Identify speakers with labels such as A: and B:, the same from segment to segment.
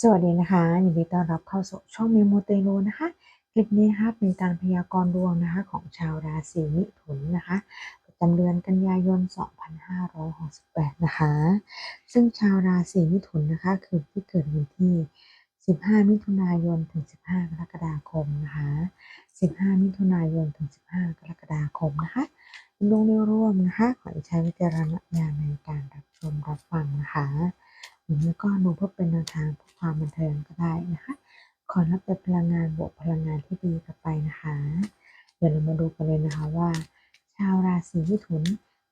A: สวัสดีนะคะยินดีต้อนรับเข้าสู่ช่องเมโมเตโลนะคะคลิปนี้นะคะเป็นการพยากรณ์ดวงนะคะของชาวราศีมิถุนนะคะประจำเดือนกันยายน 2568 นะคะ ซึ่งชาวราศีมิถุนนะคะคือที่เกิดวันที่ 15 มิถุนายนถึง 15 กรกฎาคมนะคะ 15 มิถุนายนถึง 15 กรกฎาคมนะคะดวงโดยรวมนะคะขอใช้วิจารณญาณในการรับชมรับฟังนะคะ หรือก็ดูเพื่อเป็นแนวทางเพื่อความบันเทิงก็ได้นะคะ ขอรับแต่พลังงานบวกพลังงานที่ดีกลับไปนะคะ เดี๋ยวเรามาดูกันเลยนะคะว่า ชาวราศีมิถุน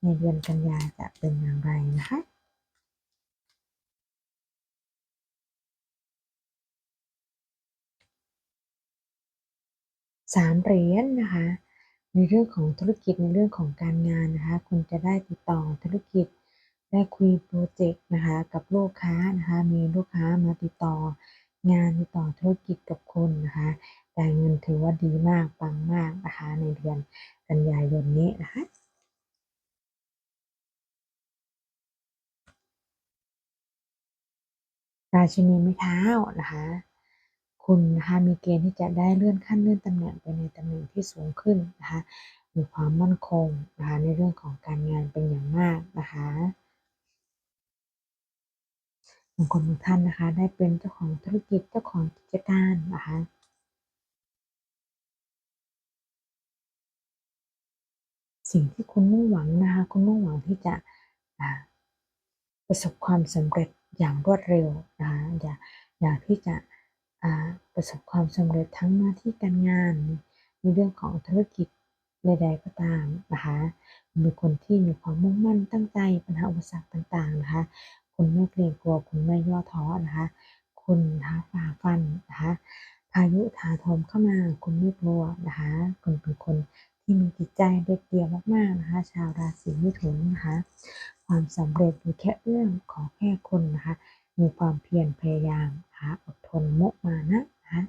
A: ในเดือนกันยาจะเป็นอย่างไรนะคะสามเหรียญนะคะ ในเรื่องของธุรกิจในเรื่องของการงานนะคะ คุณจะได้ติดต่อธุรกิจ ได้คุยโปรเจกต์นะคะกับลูกค้านะคะ มีลูกค้ามาติดต่องานติดต่อธุรกิจกับคุณนะคะการเงินถือว่าดีมากปังมากนะคะ ในเดือนกันยายนนี้นะคะราชินีไม้เท้านะคะ คุณนะคะมีเกณฑ์ที่จะได้เลื่อนขั้นเลื่อนตำแหน่งไปในตำแหน่งที่สูงขึ้นนะคะมีความมั่นคงนะคะในเรื่องของการงานเป็นอย่างมากนะคะ บางคนบางท่านนะคะ ได้เป็นเจ้าของธุรกิจเจ้าของกิจการนะคะสิ่งที่คุณมุ่งหวังนะคะคุณมุ่งหวังที่จะประสบความสำเร็จอย่างรวดเร็วนะคะอยากอยากที่จะประสบความสำเร็จทั้งหน้าที่การงานในเรื่องของธุรกิจใดๆก็ตามนะคะมีคนที่มีความมุ่งมั่นตั้งใจปัญหาอุปสรรคต่างๆนะคะ คุณไม่เกรงกลัว คุณไม่ย่อท้อนะคะ คุณท้าฝ่าฟันนะคะ พายุถาโถมเข้ามา คุณไม่กลัวนะคะ คุณเป็นคนที่มีจิตใจเด็ดเดี่ยวมากๆนะคะ ชาวราศีมิถุนนะคะ ความสำเร็จอยู่แค่เอื้อมขอแค่คุณนะคะ มีความเพียรพยายามนะคะอดทนมุมานะนะคะ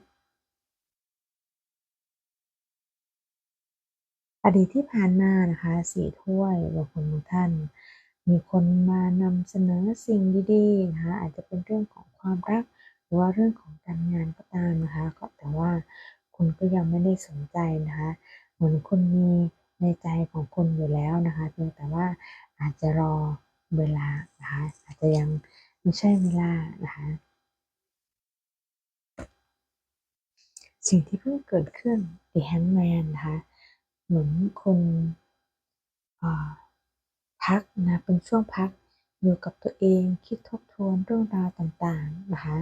A: อดีตที่ผ่านมานะคะสี่ถ้วยบางคนบางท่าน มีคนมานำเสนอสิ่งดีๆนะคะอาจจะเป็นเรื่องของความรัก หรือว่าเรื่องของการงานก็ตามนะคะก็แต่ว่าคุณก็ยังไม่ได้สนใจนะคะเหมือนคุณมีในใจของคุณอยู่แล้วนะคะเพียงแต่ว่าอาจจะรอเวลานะคะอาจจะยังไม่ใช่เวลานะคะสิ่งที่เพิ่งเกิดขึ้น The Hangman นะคะเหมือนคน พักนะเป็นช่วงพักอยู่กับตัวเองคิดทบทวนเรื่องราวต่างๆนะคะ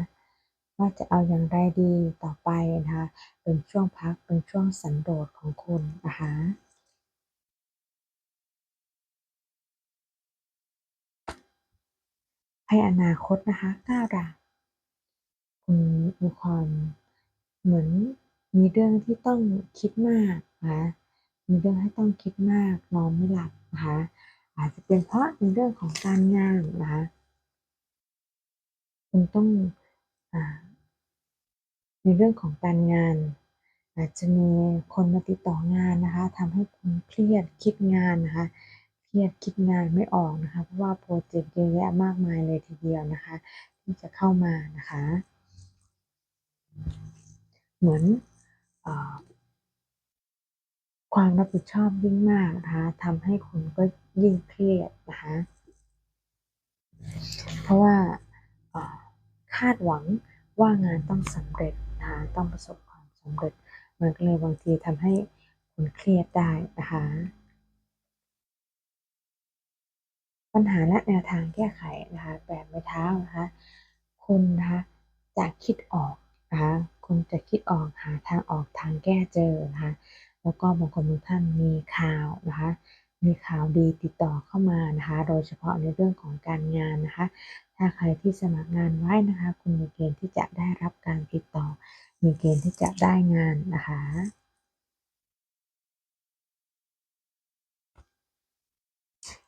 A: ว่าจะเอาอย่างไรดีต่อไปนะคะเป็นช่วงพักเป็นช่วงสันโดษของคุณนะคะให้อนาคตนะคะก้าวดาคุณมีความเหมือนมีเรื่องที่ต้องคิดมากนะมีเรื่องให้ต้องคิดมากนอนไม่หลับนะคะ อาจจะเป็นเพราะในเรื่องของการงานนะคะคุณต้องอในเรื่องของการงาน อาจจะมีคนมาติดต่องานนะคะทำให้คุณเครียดคิดงานนะคะเครียดคิดงานไม่ออกนะคะเพราะว่าโปรเจกต์เยอะแยะมากมายเลยทีเดียวนะคะ ที่จะเข้ามานะคะ เหมือนอ ความรับผิดชอบยิ่งมากนะคะทำให้คุณก็ยิ่งเครียดนะคะเพราะว่าคาดหวังว่างานต้องสำเร็จนะคะต้องประสบความสำเร็จมันก็เลยบางทีทำให้คุณเครียดได้นะคะปัญหาและแนวทางแก้ไขนะคะแบบไม่เท้านะคะคุณนะคะจะคิดออกนะคะคุณจะคิดออกหาทางออกทางแก้เจอนะคะ แล้วก็บางคนบางท่านมีข่าวนะคะมีข่าวดีติดต่อเข้ามานะคะ โดยเฉพาะในเรื่องของการงานนะคะ ถ้าใครที่สมัครงานไว้นะคะ คุณมีเกณฑ์ที่จะได้รับการติดต่อ มีเกณฑ์ที่จะได้งานนะคะ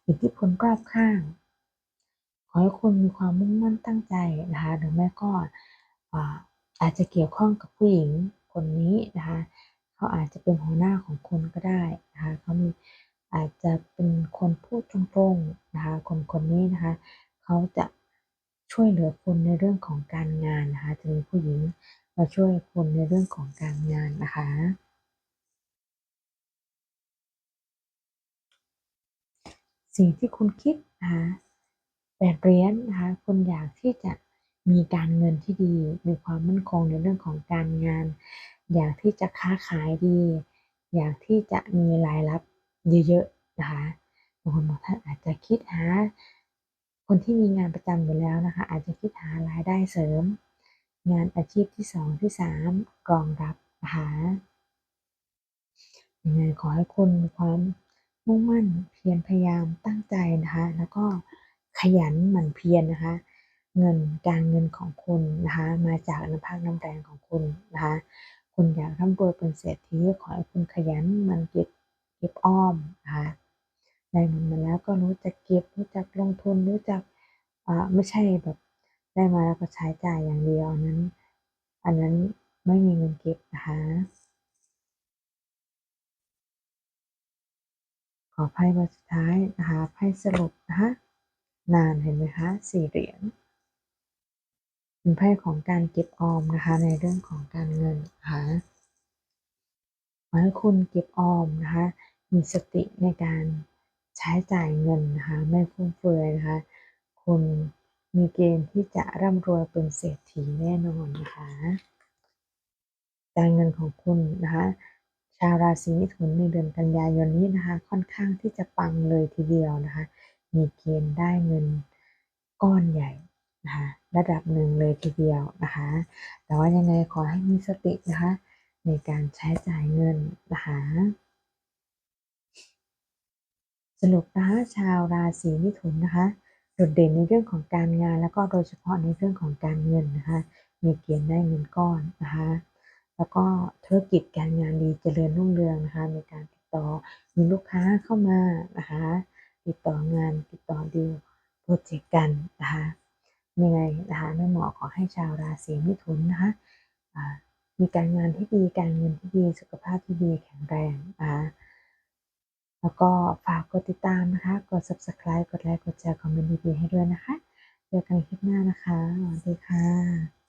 A: อิทธิพลรอบข้าง ขอให้คุณมีความมุ่งมั่นตั้งใจนะคะ หรือแม่ก็อาจจะเกี่ยวข้องกับผู้หญิงคนนี้นะคะ เขาอาจจะเป็นหัวหน้าของคุณก็ได้นะคะเขามีอาจจะเป็นคนพูดตรงๆนะคะคนคนนี้นะคะเขาจะช่วยเหลือคุณในเรื่องของการงานนะคะจะมีผู้หญิงมาช่วยคุณในเรื่องของการงานนะคะสิ่งที่คุณคิดนะคะแปดเหรียญนะคะคุณอยากที่จะมีการเงินที่ดี มีความมั่นคงในเรื่องของการงาน อยากที่จะค้าขายดี อยากที่จะมีรายรับเยอะๆนะคะบางคนบางท่านอาจจะคิดหา คนที่มีงานประจำอยู่แล้วนะคะ อาจจะคิดหารายได้เสริม งานอาชีพที่สองที่สามรองรับนะคะยังไงขอให้คุณมีความมุ่งมั่นเพียรพยายามตั้งใจนะคะ แล้วก็ขยันหมั่นเพียรนะคะ เงินการเงินของคุณนะคะ มาจากน้ำพักน้ำแรงของคุณนะคะ คุณอยากร่ำรวยเป็นเศรษฐีขอให้คุณขยันมันเก็บเก็บออมนะคะได้เงินมาแล้วก็รู้จักเก็บรู้จักลงทุนรู้จักอ่าไม่ใช่แบบได้มาแล้วก็ใช้จ่ายอย่างเดียวอันนั้น อันนั้นไม่มีเงินเก็บนะคะขอไพ่ใบสุดท้ายนะคะไพ่สรุปนะคะนานเห็นไหมคะสี่เหรียญ เป็นไพ่ของการเก็บออมนะคะในเรื่องของการเงินนะคะขอให้คุณเก็บออมนะคะมีสติในการใช้จ่ายเงินนะคะไม่ฟุ่มเฟือยนะคะคุณมีเกณฑ์ที่จะร่ำรวยเป็นเศรษฐีแน่นอนนะคะการเงินของคุณนะคะชาวราศีมิถุนในเดือนกันยายนนี้นะคะค่อนข้างที่จะปังเลยทีเดียวนะคะมีเกณฑ์ได้เงินก้อนใหญ่นะคะ ระดับหนึ่งเลยทีเดียวนะคะ แต่ว่ายังไงขอให้มีสตินะคะ ในการใช้จ่ายเงินนะคะ สรุปนะคะชาวราศีมิถุนนะคะโดดเด่นในเรื่องของการงาน แล้วก็โดยเฉพาะในเรื่องของการเงินนะคะ มีเกณฑ์ได้เงินก้อนนะคะ แล้วก็ธุรกิจการงานดีเจริญรุ่งเรืองนะคะในการติดต่อมีลูกค้าเข้ามานะคะ ติดต่องานติดต่อดีลโปรเจกต์กันนะคะ ยังไงนะคะแม่หมอขอให้ชาวราศีมิถุนนะคะมีการงานที่ดีการเงินที่ดีสุขภาพที่ดีแข็งแรงนะคะแล้วก็ฝากกดติดตามนะคะ กด subscribe กดไลค์กดแชร์คอมเมนต์ดีๆให้ด้วยนะคะเจอกันคลิปหน้านะคะสวัสดีค่ะ